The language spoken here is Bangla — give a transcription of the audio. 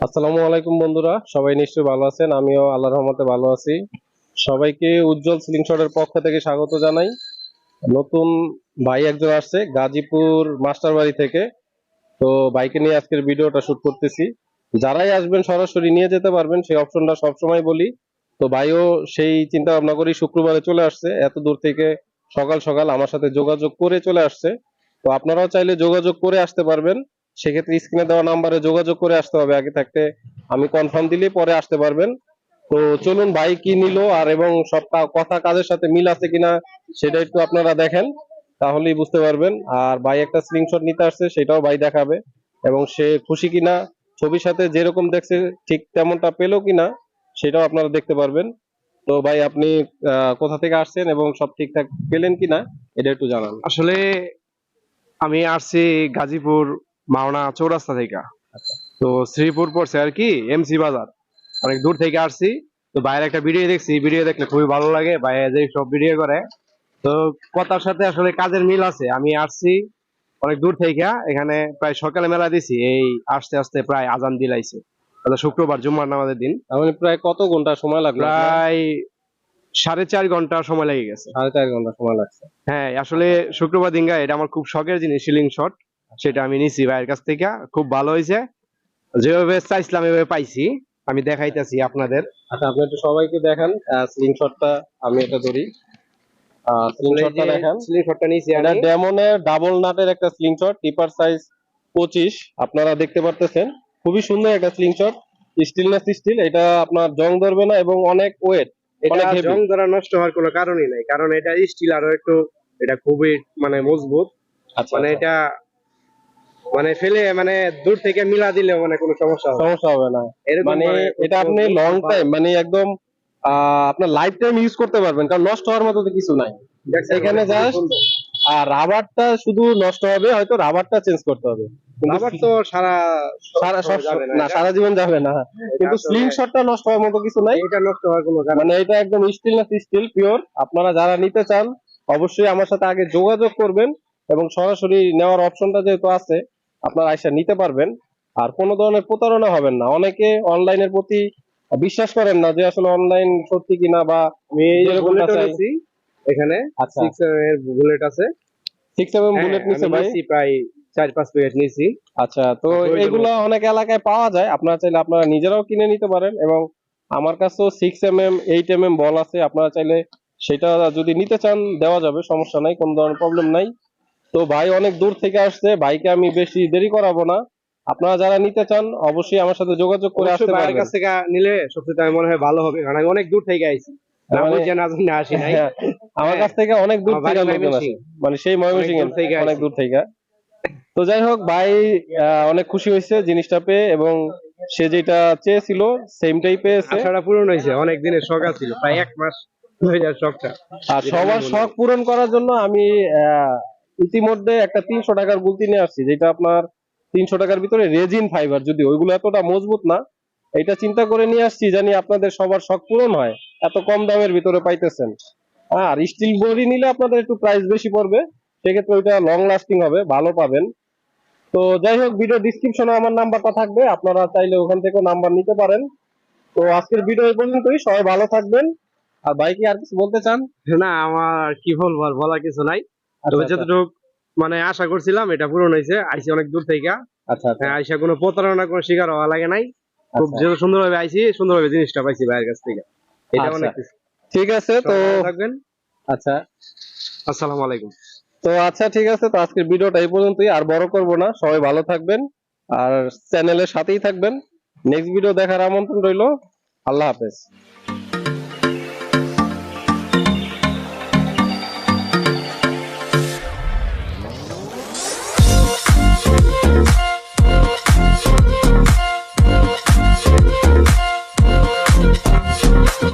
আসসালামু আলাইকুম বন্ধুরা, সবাই নিশ্চয়ই ভালো আছেন, আমিও আল্লাহর রহমতে ভালো আছি। সবাইকে উজ্জ্বল স্লিংশটের পক্ষ থেকে স্বাগত জানাই। নতুন ভাই একজন আসছে, গাজীপুর মাস্টার বাড়ি থেকে। তো বাইকে নিয়ে আজকের ভিডিওটা শুট করতেছি। যারাই আসবেন সরাসরি নিয়ে যেতে পারবেন, সেই অপশনটা সবসময় বলি। তো ভাইও সেই চিন্তা ভাবনা করেই শুক্রবারে চলে আসছে, এত দূর থেকে সকাল সকাল আমার সাথে যোগাযোগ করে চলে আসছে। তো আপনারাও চাইলে যোগাযোগ করে আসতে পারবেন। সেক্ষেত্রে স্ক্রিনে দেওয়া নাম্বারে যোগাযোগ করে আসতে হবে, আগে থাকতে। আমি কনফার্ম দিলে পরে আসতে পারবেন। তো চলুন, ভাই কি নিল আর এবং সব কথা কাজের সাথে মিল আছে কিনা, সেটা একটু আপনারা দেখেন, তাহলেই বুঝতে পারবেন। আর ভাই একটা স্ক্রিনশট নিতে আসছে, সেটাও ভাই দেখাবে। এবং সে খুশি কিনা, ছবির সাথে যেরকম দেখছে, ঠিক তেমনটা পেল কিনা, সেটাও আপনারা দেখতে পারবেন। তো ভাই আপনি কোথা থেকে আসছেন এবং সব ঠিকঠাক পেলেন কিনা, এটা একটু জানান। আসলে আমি আসছি গাজীপুর মাওনা চৌরাস্তা থেকে। তো শ্রীপুর পড়ছে আর কি এমসি বাজার। অনেক দূর থেকে আসছি। তো বাইরে একটা ভিডিও দেখছি। ভিডিও দেখলে খুবই ভালো লাগে। বাইরে যে সব ভিডিও করে। তো কথার সাথে আসলে কাজের মিল আছে। আমি আসছি অনেক দূর থেকে। এখানে প্রায় সকালে মেলা দিছি। এই আসতে আসতে প্রায় আজান দিলাইছে। তাহলে শুক্রবার জুম্মার নামাজের দিন। মানে প্রায় কত ঘণ্টা সময় লাগল প্রায় সাড়ে চার ঘণ্টা সময় লেগে গেছে। সাড়ে চার ঘণ্টা সময় লাগছে। হ্যাঁ আসলে শুক্রবার দিনগা এটা আমার খুব শখের জিনিস সিলিং শট। সেটা আমি নিছি ভাইয়ের কাছ থেকে। খুব ভালো হয়েছে। যেভাবে চাইছিলাম এভাবে পাইছি। আমি দেখাইতেছি আপনাদের। আচ্ছা আপনি একটু সবাইকে দেখান। স্লিংশটটা আমি এটা ধরি। স্লিংশটটা দেখান। সিলিং শটটা নিছি এটা ডেমনের ডাবল নাটের একটা স্লিংশট টিপার সাইজ পঁচিশ। আপনারা দেখতে পারতেছেন। খুবই সুন্দর একটা স্লিংশট স্টিলনেস স্টিল এটা আপনার জং ধরবে না এবং অনেক ওয়েট এটা অনেক। জং ধরা নষ্ট হওয়ার কোনো কারণই নাই। কারণ এটা স্টিল আরও একটু এটা খুবই মানে মজবুত। আচ্ছা মানে আচ্ছা। এটা মানে ফেলে মানে দূর থেকে মিলা দিলে মানে কোনো সমস্যা হবে সমস্যা হবে না। মানে এটা আপনি লং টাইম মানে একদম আপনার লাইফ টাইম ইউজ করতে পারবেন কারণ নষ্ট হওয়ার মতো তো কিছু নাই। এখানে সুন্দর। আর রাবারটা শুধু নষ্ট হবে হয়তো রাবারটা চেঞ্জ করতে হবে। আবার তো সারা সারা সব না না সারা জীবন যাবে না। কিন্তু স্লিং শটটা নষ্ট হওয়ার মতো কিছু নাই। এটা নষ্ট হওয়ার কোনো কারণ মানে এটা একদম স্টিল স্টিলনেস স্টিল পিওর আপনারা যারা নিতে চান অবশ্যই আমার সাথে আগে যোগাযোগ করবেন এবং সরাসরি নেওয়ার অপশনটা যেহেতু আছে আপনারা আইসা নিতে পারবেন। আর কোনো ধরনের প্রতারণা হবেন না। অনেকে অনলাইনের প্রতি বিশ্বাস করেন না যে আসলে অনলাইন সত্যি কিনা বা আমি যেরকমটা বুলেট এখানে আচ্ছা। সিক্স এর বুলেট আছে। সিক্স এম বুলেট হ্যাঁ, নিছে ভাই। প্রায় চার পাঁচ প্যাকেট নিয়েছি আচ্ছা তো এগুলো অনেক এলাকায় পাওয়া যায়। আপনারা চাইলে আপনারা নিজেরাও কিনে নিতে পারেন এবং আমার কাছেও six M M eight M M ball আছে। আপনারা চাইলে সেটা যদি নিতে চান দেওয়া যাবে সমস্যা নাই কোনো ধরনের প্রবলেম নাই। তো ভাই অনেক দূর থেকে আসছে ভাইকে আমি বেশি দেরি করাবো না। আপনারা যারা নিতে চান অবশ্যই আমার সাথে যোগাযোগ করে আসতে পারবেন। কাছ থেকে নিলে সবচেয়ে আমি মনে হয় ভালো হবে কারণ আমি অনেক দূর থেকে আইছি। মানে- হ্যাঁ, আমার হ্যাঁ। কাছ থেকে অনেক দূর থেকে। মানে সেই ময়মনসিংহ থেকে অনেক দূর থেকে। তো যাই হোক ভাই অনেক খুশি হয়েছে জিনিসটা পেয়ে এবং সে যেটা চেয়েছিল সেমটাই পেয়েছে। আশাটা পূরণ হয়েছে অনেক দিনের শখ ছিল প্রায় এক মাস হয়ে যায় শখটা। আর সবার শখ পূরণ করার জন্য আমি আহ, ইতিমধ্যে একটা তিনশো টাকার গুলতি নিয়ে আসছি, যেটা আপনার তিনশো টাকার ভিতরে রেজিন ফাইবার যদি ওইগুলো এতটা মজবুত না। এটা চিন্তা করে নিয়ে আসছি জানি আপনাদের সবার শখ পূরণ হয়, এত কম দামের ভিতরে পাইতেছেন। আর স্টিল বডি নিলে আপনাদের একটু প্রাইস বেশি পড়বে, সেক্ষেত্রে ওইটা লং লাস্টিং হবে, ভালো পাবেন। তো যাই হোক ভিডিও ডিসক্রিপশনে আমার নাম্বারটা থাকবে, আপনারা চাইলে ওখান থেকেও নাম্বার নিতে পারেন। তো আজকের ভিডিও এই পর্যন্তই, সবাই ভালো থাকবেন। আর ভাই কি আর কিছু বলতে চান? না, আমার কি বলব বলার কিছু নাই। তবে আচ্ছা। যতটুকু মানে আশা করছিলাম এটা পূরণ হয়েছে। আইসি অনেক দূর থেকে। আচ্ছা আচ্ছা। হ্যাঁ আইসা কোনো প্রতারণা কোনো শিকার হওয়া লাগে নাই। খুব আচ্ছা। যেহেতু সুন্দরভাবে আইসি সুন্দরভাবে জিনিসটা পাইছি ভাইয়ের কাছ থেকে। এটা আচ্ছা। অনেক ঠিক আছে তো থাকবেন। আচ্ছা। আসসালামু আলাইকুম। তো আচ্ছা ঠিক আছে তো আজকের ভিডিওটা এই পর্যন্তই। আর বড় করব না সবাই ভালো থাকবেন। আর চ্যানেলের সাথেই থাকবেন। নেক্সট ভিডিও দেখার আমন্ত্রণ রইল। আল্লাহ হাফেজ।